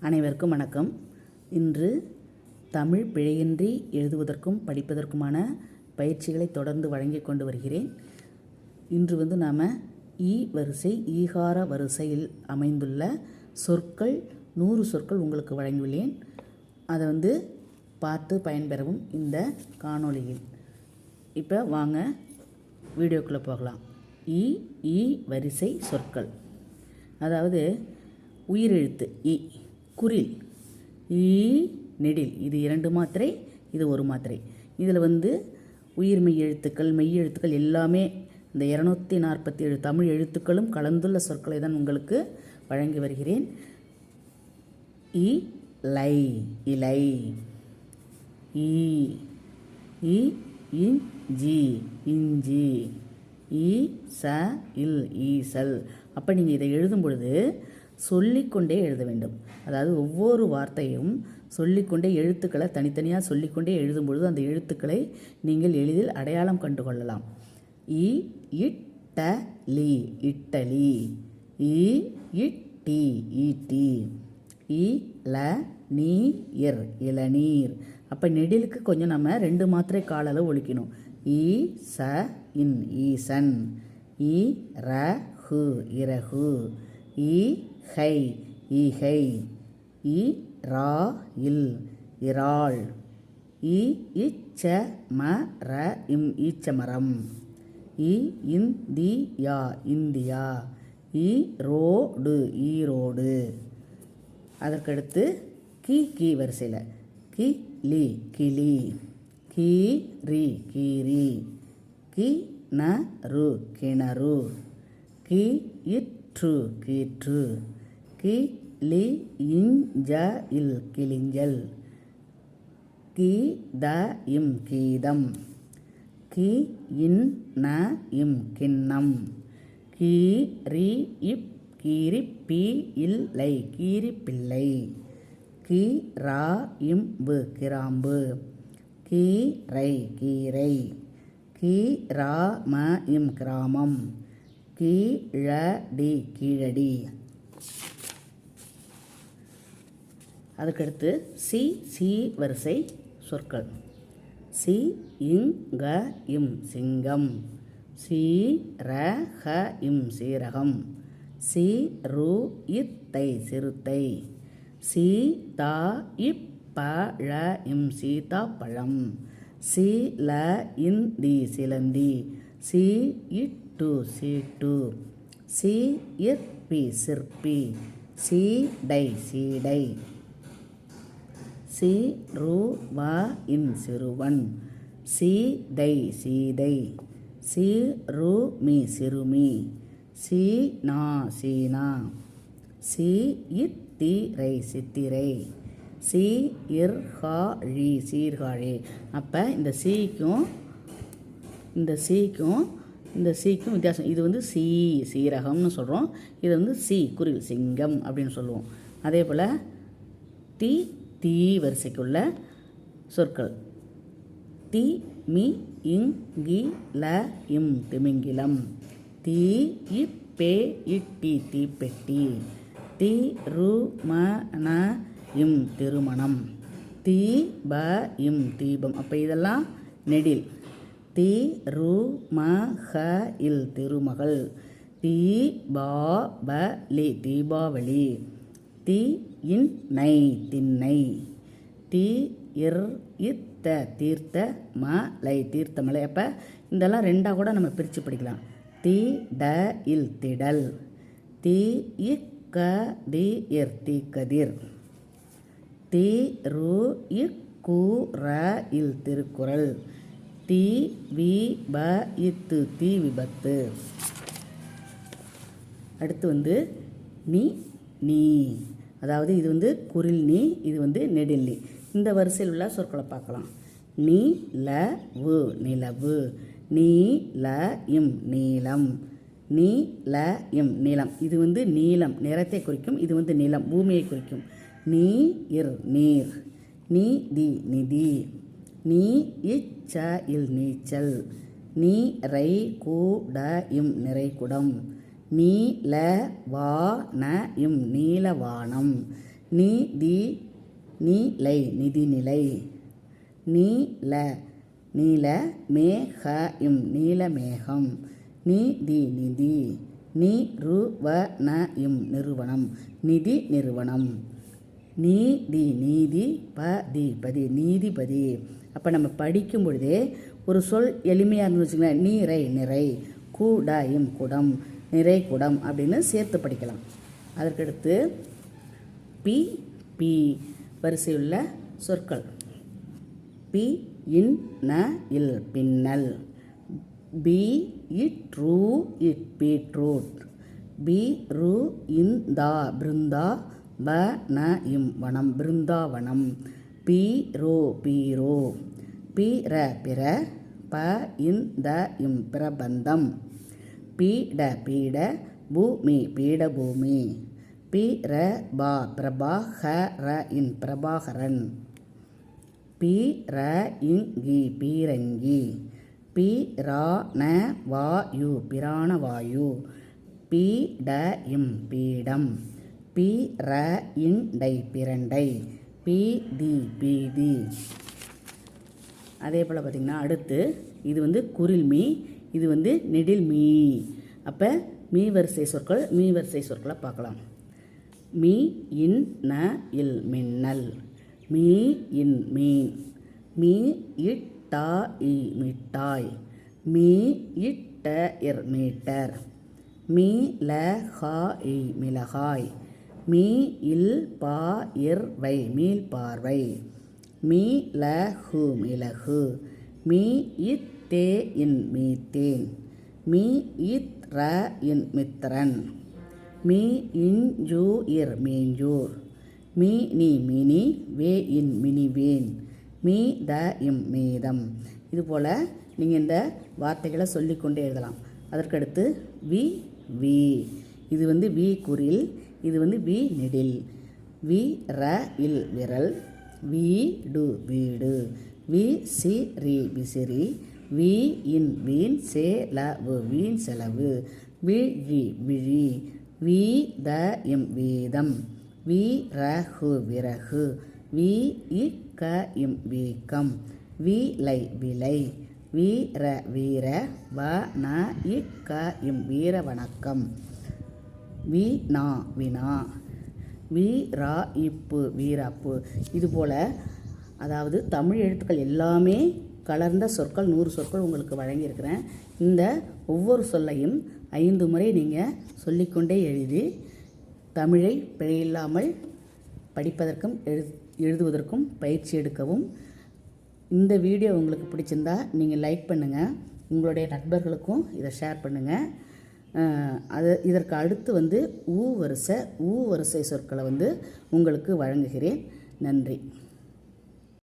அனைவருக்கும் வணக்கம். இன்று தமிழ் பிழையின்றி எழுதுவதற்கும் படிப்பதற்குமான பயிற்சிகளை தொடர்ந்து வழங்கி கொண்டு வருகிறேன். இன்று வந்து நாம் ஈ வரிசை ஈகார வரிசையில் அமைந்துள்ள சொற்கள் நூறு சொற்கள் உங்களுக்கு வழங்கியுள்ளேன். அதை வந்து பார்த்து பயன்பெறவும் இந்த காணொளியில். இப்போ வாங்க வீடியோக்குள்ளே போகலாம். இ ஈ வரிசை சொற்கள். அதாவது உயிரெழுத்து இ. குரில். ஈ நெடில். இது இரண்டு மாத்திரை இது ஒரு மாத்திரை. இதில் வந்து உயிர் மெய் எழுத்துக்கள் மெய் எழுத்துக்கள் எல்லாமே இந்த இரநூத்தி நாற்பத்தி ஏழு தமிழ் எழுத்துக்களும் கலந்துள்ள சொற்களை தான் உங்களுக்கு வழங்கி வருகிறேன். இ லை இலை. ஈ இ இஞ்சி இஞ்சி. ஈ ச இல் ஈசல் அப்போ நீங்கள் இதை எழுதும் பொழுது சொல்லிக்கொண்டே எழுத வேண்டும். அதாவது ஒவ்வொரு வார்த்தையும் சொல்லிக்கொண்டே எழுத்துக்களை தனித்தனியாக சொல்லிக்கொண்டே எழுதும் பொழுது அந்த எழுத்துக்களை நீங்கள் எளிதில் அடையாளம் கண்டு கொள்ளலாம் இ இட்டலி இட்டலி. இ இட்டி ஈட்டி. இ ல நீர் இளநீர். அப்போ நெடிலுக்கு கொஞ்சம் நம்ம ரெண்டு மாத்திரை காலால் ஒழிக்கணும். ஈ ச இன் ஈசன் இ ர ஹு இரகு இ ஹை ஈஹை இ ரா இல். இறாள். இ இச்ச ம ர இம் ஈச்சமரம். இ இந்தியா இந்தியா. இ ரோடு ஈரோடு அதற்கடுத்து கி கி வரிசையில். கி லி கிளி. கீ ரி கீரி. கி ந ரு கிணறு. கி இற்று கீற்று. கி லி இஞ்ச இல் கிளிஞ்சல் கி த இம் கீதம். கி இன் ந இம் கிண்ணம். கீ ரி இப் கீரி பி இல்லை கீரி பிள்ளை. கி ரா இம்பு கிராம்பு. கீ ரை கீரை. கீ ரா ம இம் கிராமம். கீழடி டி கீழடி. அதுக்கடுத்து சி சி வரிசை சொற்கள். சி இங் க இம் சிங்கம். சி ர ஹ இம் சீரகம். சி ரு இத்தை சிறுத்தை. சி தா இப் ப ழ இம் சீதா பழம் சி ல இந்தி சிலந்தி. சி இட்டு சீட்டு. சி இற்பி சிற்பி. சி டை சீடை. சி ரு இன் சிறுவன். சீதை. சீதை சிறுமி. சிறுமி சீனா சீனா. சி இத்திரை சித்திரை. சி ழி சீர்காழி. அப்போ இந்த சீக்கும் இந்த சீக்கும் இந்த சீக்கும் வித்தியாசம். இது வந்து சி சீரகம்னு சொல்கிறோம் இது வந்து சி குரில் சிங்கம் அப்படின்னு சொல்லுவோம். அதே போல் தி தீ வரிசைக்குள்ள சொற்கள். தி மி இங் கி ல இம் திமிங்கிலம். தீ இப்பே இட்டி தீப்பெட்டி. தி ரு ம ந இம் திருமணம். தீ ப இம் தீபம். அப்போ இதெல்லாம் நெடில். தி ரு ம ஹ இல் திருமகள். தீ பா ப லி தீபாவளி. தி இன் நை திண்ணை தி இர் இத்த தீர்த்த ம லை தீர்த்தமலை அப்போ இதெல்லாம் ரெண்டாக கூட நம்ம பிரித்து படிக்கலாம். தி ட இல் திடல். தி இக்க தி இர் கதிர். தி ரு இக்கு ர இல் திருக்குறள். தி வி ப இத்து தீ விபத்து. அடுத்து வந்து நீ நீ. அதாவது இது வந்து குரில் நீ இது வந்து நெடில் நீ. இந்த வரிசையில் உள்ள சொற்களை பார்க்கலாம். நீ ல வு நிலவு. நீ ல இம் நீளம். நீ ல இம் நீளம். இது வந்து நீளம் நிறத்தை குறிக்கும். இது வந்து நிலம் பூமியை குறிக்கும். நீ இர் நீர். நீ தி நிதி. நீ இச்ச இல் நீச்சல். நீ ரை கூட இம் நிறைகுடம் நீல ல நீலவானம். நீதி நீலை நிதிநிலை. நீல நீல மேக நீலமேகம். நீதி நிதி நிறுவன நிறுவனம். நிதி நிறுவனம். நீதி நீதி பதி பதி நீதிபதி. அப்போ நம்ம படிக்கும் பொழுதே ஒரு சொல் எளிமையாக இருந்துச்சுங்களேன் நீரை நிறை. கூடாயும் குடம். நிறைகுடம் அப்படின்னு சேர்த்து படிக்கலாம். அதற்கடுத்து பி பி வரிசையுள்ள சொற்கள். பி இன் ந இல் பின்னல். பி இட் ரூ இட் பீட்ரூட். பி ரு இன் தா பிருந்தா ப ந இம் வனம் பிருந்தாவனம். பி ரோ பீரோ பி ர பிற ப இன் த இம் பிரபந்தம். பீட பீட பூமி பீடபூமி பி ர பா பிரபா ஹ ர இன் பிரபாகரன். பி ர இங்கி பீரங்கி. பி ரா ந வாயு. பிராணவாயு பி ட இம் பீடம். பி ர இண்டை பிரண்டை. பி தி பீதி அதே போல் பார்த்திங்கன்னா அடுத்து இது வந்து குரில் இது வந்து நெடில் மீ. அப்போ மீ வரிசை சொற்கள் மீ வரிசை சொற்களை பார்க்கலாம். மீ இன் ந இல் மின்னல். மீ இன் மீன் மீ இட்டா இ மிட்டாய். மீ இட்ட இர் மீட்டர். மீ ல ஹா இ மிளகாய். மீ இல் பா இர் வை மீள் பார்வை. மீ ல ஹு மிளகு. மீ இத் தே இன் மீத்தேன் மீ இத் ர இன் மித்திரன் மீ இஞ்சூ இர் மீஞ்சூர். மீ நீ மினி வே இன் மினிவேன் மீ த இம் மீதம். இதுபோல் நீங்கள் இந்த வார்த்தைகளை சொல்லிக்கொண்டே எழுதலாம். அதற்கடுத்து வி வி. இது வந்து வி குரில் இது வந்து வி நெடில். வி ர இல் விரல். வீடு வீடு. வி சி ரி விசிறி. வி இன் வீண் செலவு வீண் செலவு. விழி விழி வி த இம் வீதம். வி ரகு விறகு. வி க இம் வீக்கம். விலை. விலை வீர வீர வ ந இக்க இம் வீர வணக்கம். வி நா வினா. வீரா இப்பு வீராப்பு. இதுபோல் அதாவது தமிழ் எழுத்துக்கள் எல்லாமே கலர்ந்த சொற்கள் நூறு சொற்கள் உங்களுக்கு வழங்கியிருக்கிறேன். இந்த ஒவ்வொரு சொல்லையும் ஐந்து முறை நீங்கள் சொல்லிக்கொண்டே எழுதி தமிழை பிழையில்லாமல் படிப்பதற்கும் எழு எழுதுவதற்கும் பயிற்சி எடுக்கவும். இந்த வீடியோ உங்களுக்கு பிடிச்சிருந்தா நீங்கள் லைக் பண்ணுங்கள் உங்களுடைய நண்பர்களுக்கும் இதை ஷேர் பண்ணுங்கள் அது இதற்கு அடுத்து வந்து ஊ வரிசை ஊ வரிசை சொற்களை வந்து உங்களுக்கு வழங்குகிறேன். நன்றி.